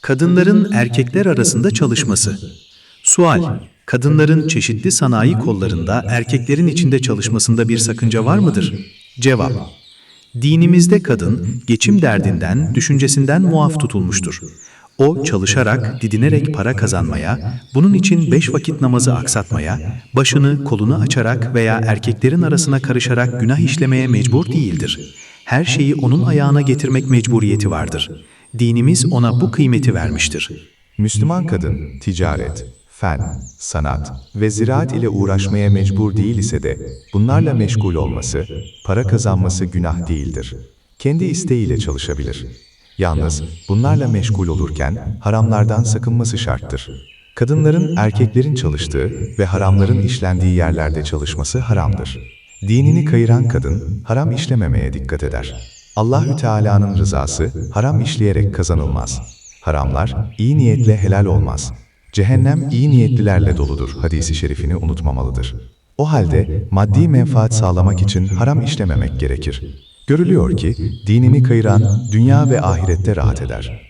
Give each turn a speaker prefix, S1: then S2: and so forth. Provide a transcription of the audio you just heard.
S1: Kadınların erkekler arasında çalışması. Sual: Kadınların çeşitli sanayi kollarında erkeklerin içinde çalışmasında bir sakınca var mıdır? Cevap: Dinimizde kadın geçim derdinden, düşüncesinden muaf tutulmuştur. O çalışarak, didinerek para kazanmaya, bunun için beş vakit namazı aksatmaya, başını, kolunu açarak veya erkeklerin arasına karışarak günah işlemeye mecbur değildir. Her şeyi onun ayağına getirmek mecburiyeti vardır. Dinimiz ona bu kıymeti vermiştir.
S2: Müslüman kadın, ticaret, fen, sanat ve ziraat ile uğraşmaya mecbur değil ise de bunlarla meşgul olması, para kazanması günah değildir. Kendi isteğiyle çalışabilir. Yalnız bunlarla meşgul olurken haramlardan sakınması şarttır. Kadınların erkeklerin çalıştığı ve haramların işlendiği yerlerde çalışması haramdır. Dinini kayıran kadın haram işlememeye dikkat eder. Allahü Teala'nın rızası haram işleyerek kazanılmaz. Haramlar iyi niyetle helal olmaz. Cehennem iyi niyetlilerle doludur hadisi şerifini unutmamalıdır. O halde maddi menfaat sağlamak için haram işlememek gerekir. Görülüyor ki dinini kayıran dünya ve ahirette rahat eder.